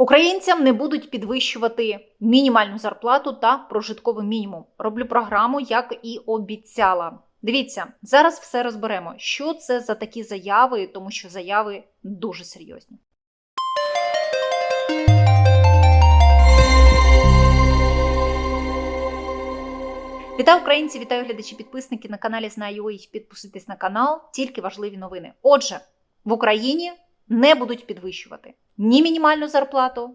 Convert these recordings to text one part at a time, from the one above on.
Українцям не будуть підвищувати мінімальну зарплату та прожитковий мінімум. Роблю програму, як і обіцяла. Дивіться, зараз все розберемо, що це за такі заяви, тому що заяви дуже серйозні. Вітаю українці, вітаю глядачі, підписники на каналі Знаю їх. Підписуйтесь на канал, тільки важливі новини. Отже, в Україні не будуть підвищувати ні мінімальну зарплату,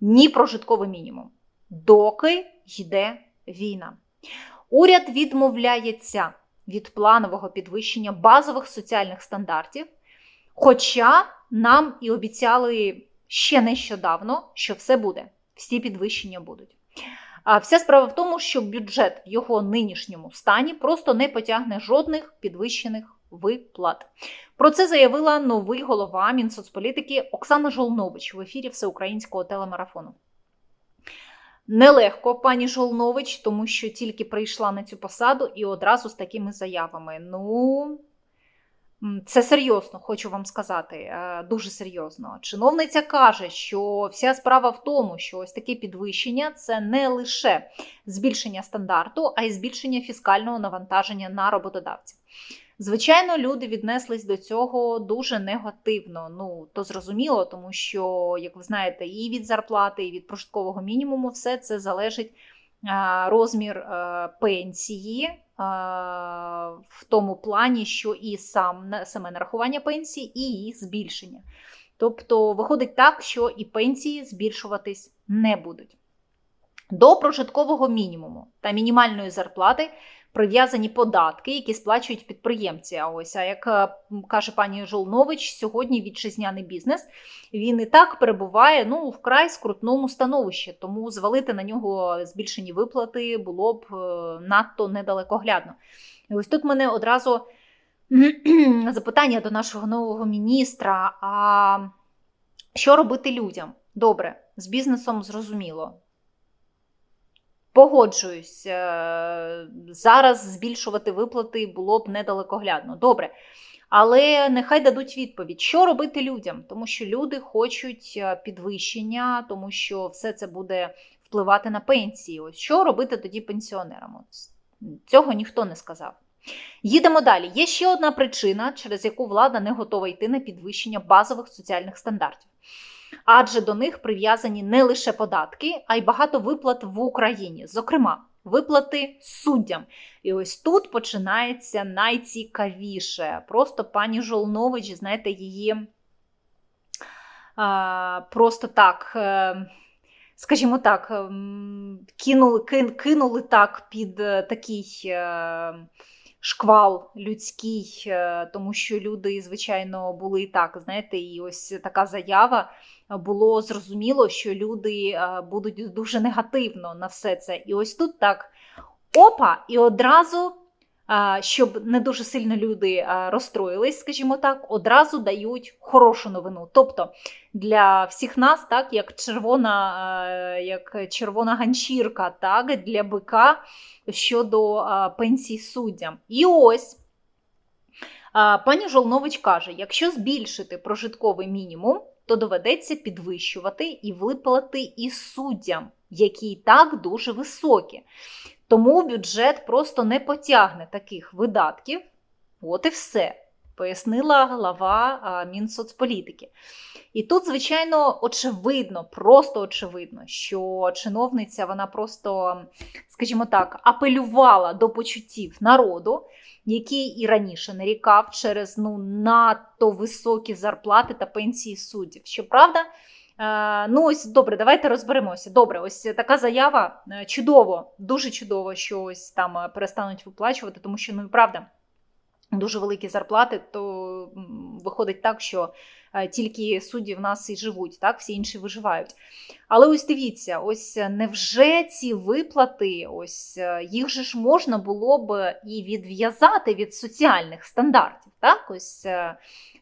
ні прожитковий мінімум, доки йде війна. Уряд відмовляється від планового підвищення базових соціальних стандартів, хоча нам і обіцяли ще нещодавно, що все буде, всі підвищення будуть. А вся справа в тому, що бюджет в його нинішньому стані просто не потягне жодних підвищених виплат. Про це заявила новий голова Мінсоцполітики Оксана Жолнович в ефірі всеукраїнського телемарафону. Нелегко пані Жолнович, тому що тільки прийшла на цю посаду і одразу з такими заявами. Ну, це серйозно, хочу вам сказати, е, дуже серйозно. Чиновниця каже, що вся справа в тому, що ось таке підвищення це не лише збільшення стандарту, а й збільшення фіскального навантаження на роботодавців. Звичайно, люди віднеслись до цього дуже негативно. Ну то зрозуміло, тому що, як ви знаєте, і від зарплати, і від прожиткового мінімуму все це залежить розмір е, пенсії в тому плані, що і сам саме нарахування пенсії, і її збільшення. Тобто виходить так, що і пенсії збільшуватись не будуть. До прожиткового мінімуму та мінімальної зарплати прив'язані податки, які сплачують підприємці. А ось, а як е, каже пані Жолнович, сьогодні вітчизняний бізнес він і так перебуває ну, вкрай скрутному становищі, тому звалити на нього збільшені виплати було б е, надто недалекоглядно. І ось тут мене одразу запитання до нашого нового міністра: а що робити людям? Добре, з бізнесом зрозуміло. Погоджуюсь, е, зараз збільшувати виплати було б недалекоглядно. Добре. Але нехай дадуть відповідь, що робити людям, тому що люди хочуть е, підвищення, тому що все це буде впливати на пенсії. Ось що робити тоді пенсіонерам? Цього ніхто не сказав. Їдемо далі. Є ще одна причина, через яку влада не готова йти на підвищення базових соціальних стандартів адже до них прив'язані не лише податки, а й багато виплат в Україні, зокрема, виплати суддям. І ось тут починається найцікавіше. Просто пані Жолнович, знаєте, її а, просто так. Е, скажімо так, ем, кинули кинули так під е, такий е, шквал людський, тому що люди, звичайно, були і так, знаєте, і ось така заява було зрозуміло, що люди е, будуть дуже негативно на все це. І ось тут так опа, і одразу. Щоб не дуже сильно люди розстроїлись, скажімо так, одразу дають хорошу новину. Тобто для всіх нас, так, як червона як червона ганчірка, так, для бика щодо пенсій суддям. І ось пані Жолнович каже: якщо збільшити прожитковий мінімум, то доведеться підвищувати і виплати і суддям, які і так дуже високі. Тому бюджет просто не потягне таких видатків. От і все. Пояснила глава Мінсоцполітики. І тут, звичайно, очевидно, просто очевидно, що чиновниця вона просто, скажімо так, апелювала до почуттів народу, який і раніше нарікав через ну, надто високі зарплати та пенсії суддів. Щоправда, ну ось добре, давайте розберемося. Добре, ось така заява е, чудово, дуже чудово, що ось там е, перестануть виплачувати, тому що ну правда. Дуже великі зарплати, то виходить так, що тільки судді в нас і живуть, так, всі інші виживають. Але ось дивіться, ось невже ці виплати, ось їх же ж можна було б і відв'язати від соціальних стандартів. так, ось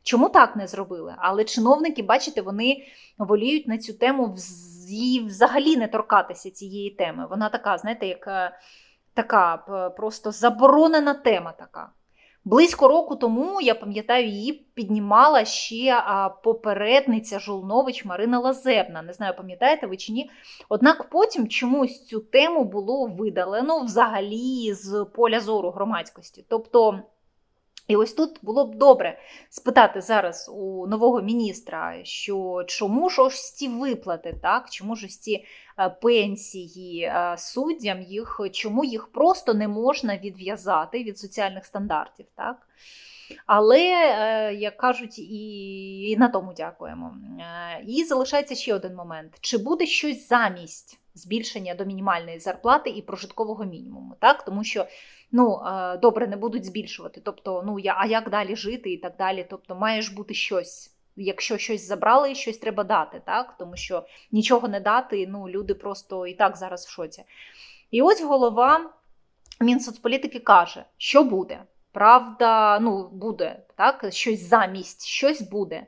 Чому так не зробили? Але чиновники, бачите, вони воліють на цю тему і взагалі не торкатися цієї теми. Вона така, знаєте, як така просто заборонена тема така. Близько року тому, я пам'ятаю, її піднімала ще попередниця Жолнович Марина Лазебна. Не знаю, пам'ятаєте ви чи ні. Однак потім чомусь цю тему було видалено взагалі з поля зору громадськості. Тобто. І ось тут було б добре спитати зараз у нового міністра, що чому ж ось ці виплати, так чому ж ось ці е, пенсії е, суддям їх, чому їх просто не можна відв'язати від соціальних стандартів, так? Але, е, як кажуть, і, і на тому дякуємо. І залишається ще один момент: чи буде щось замість збільшення до мінімальної зарплати і прожиткового мінімуму? Так, тому що ну е, добре не будуть збільшувати. Тобто, ну я а як далі жити і так далі. Тобто, має ж бути щось. Якщо щось забрали, щось треба дати, так тому що нічого не дати, ну люди просто і так зараз в шоці. І ось голова Мінсоцполітики каже, що буде. Правда, ну буде так, щось замість, щось буде.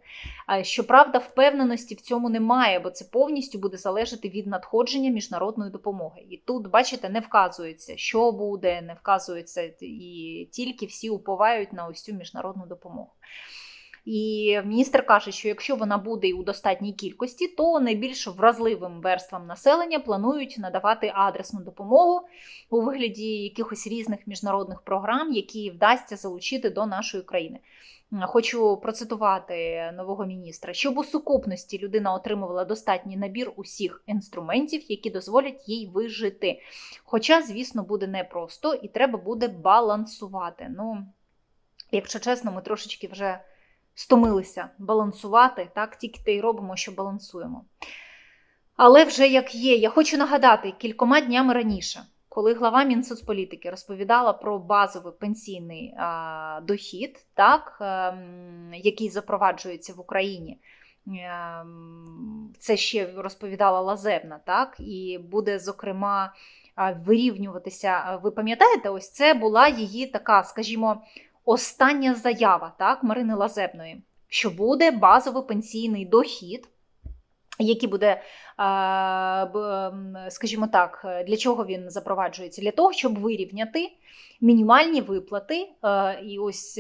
Щоправда, впевненості в цьому немає, бо це повністю буде залежати від надходження міжнародної допомоги. І тут, бачите, не вказується, що буде, не вказується, і тільки всі уповають на ось цю міжнародну допомогу. І міністр каже, що якщо вона буде і у достатній кількості, то найбільш вразливим верствам населення планують надавати адресну допомогу у вигляді якихось різних міжнародних програм, які вдасться залучити до нашої країни. Хочу процитувати нового міністра, щоб у сукупності людина отримувала достатній набір усіх інструментів, які дозволять їй вижити. Хоча, звісно, буде непросто і треба буде балансувати. Ну, якщо чесно, ми трошечки вже стомилися балансувати, так, тільки те й робимо, що балансуємо. Але вже як є, я хочу нагадати, кількома днями раніше, коли глава Мінсоцполітики розповідала про базовий пенсійний а, дохід, так, а, який запроваджується в Україні. Це ще розповідала Лазебна, так, і буде, зокрема, вирівнюватися. Ви пам'ятаєте, ось це була її така, скажімо, остання заява так, Марини Лазебної, що буде базовий пенсійний дохід, який буде, скажімо так, для чого він запроваджується? Для того, щоб вирівняти мінімальні виплати. І ось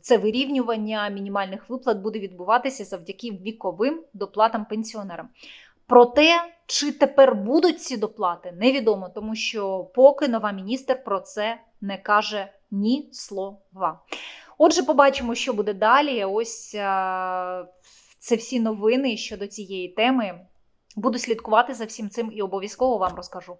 це вирівнювання мінімальних виплат буде відбуватися завдяки віковим доплатам пенсіонерам. Проте, чи тепер будуть ці доплати, невідомо, тому що поки нова міністр про це не каже ні слова. Отже, побачимо, що буде далі. Ось це всі новини щодо цієї теми. Буду слідкувати за всім цим і обов'язково вам розкажу.